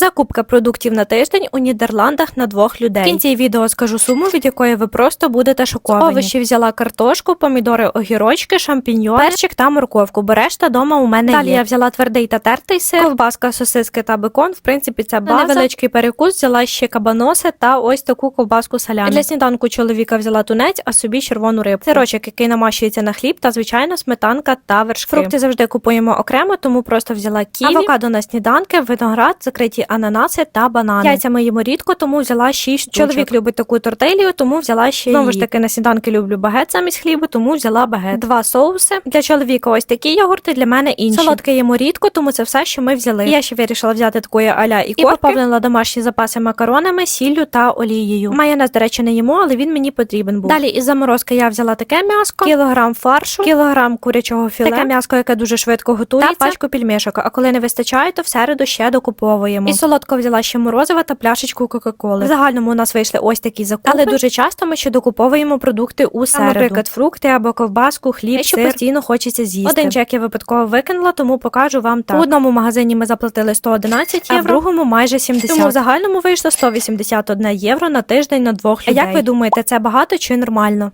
Закупка продуктів на тиждень у Нідерландах на двох людей. В кінці відео скажу суму, від якої ви просто будете шоковані. Овочі взяла картошку, помідори, огірочки, шампіньйони, перчик та морковку. Бо решта дома у мене Далі є. я взяла твердий та тертий сир, ковбаска, сосиски та бекон. В принципі, це база. невеличкий перекус взяла ще кабаноси та ось таку ковбаску салями. Для сніданку чоловіка взяла тунець, а собі червону рибку. Сирочок, який намащується на хліб, та звичайно сметанка та вершки. Фрукти завжди купуємо окремо, тому просто взяла ківі, авокадо на сніданки, виноград, закриті ананаси та банани. Яйця ми їмо рідко, тому взяла 6 штучок. Чоловік любить таку тортилію, тому взяла ще Знову ж таки на сніданки люблю багет замість хлібу, тому взяла багет. Два соуси. Для чоловіка ось такі йогурти, для мене інші. Солодке їмо рідко, тому це все, що ми взяли. І я ще вирішила взяти такої аля і, і поповнила домашні запаси макаронами, сіллю та олією. Майонез, до речі, не їмо, але він мені потрібен був. Далі із заморозки я взяла таке м'яско, кілограм фаршу, кілограм курячого філе, таке м'яско, яке дуже швидко готується, та пачку пельмешок. А коли не вистачає, то в середу ще докуповуємо. І солодко взяла ще морозива та пляшечку Кока-Коли. В загальному у нас вийшли ось такі закупи. Але дуже часто ми ще докуповуємо продукти у середу. Наприклад, фрукти або ковбаску, хліб, що постійно хочеться з'їсти. Один чек я випадково викинула, тому покажу вам так. У одному магазині ми заплатили 111 євро, а в другому майже 70. Тому в загальному вийшло 181 євро на тиждень на двох людей. А як ви думаєте, це багато чи нормально?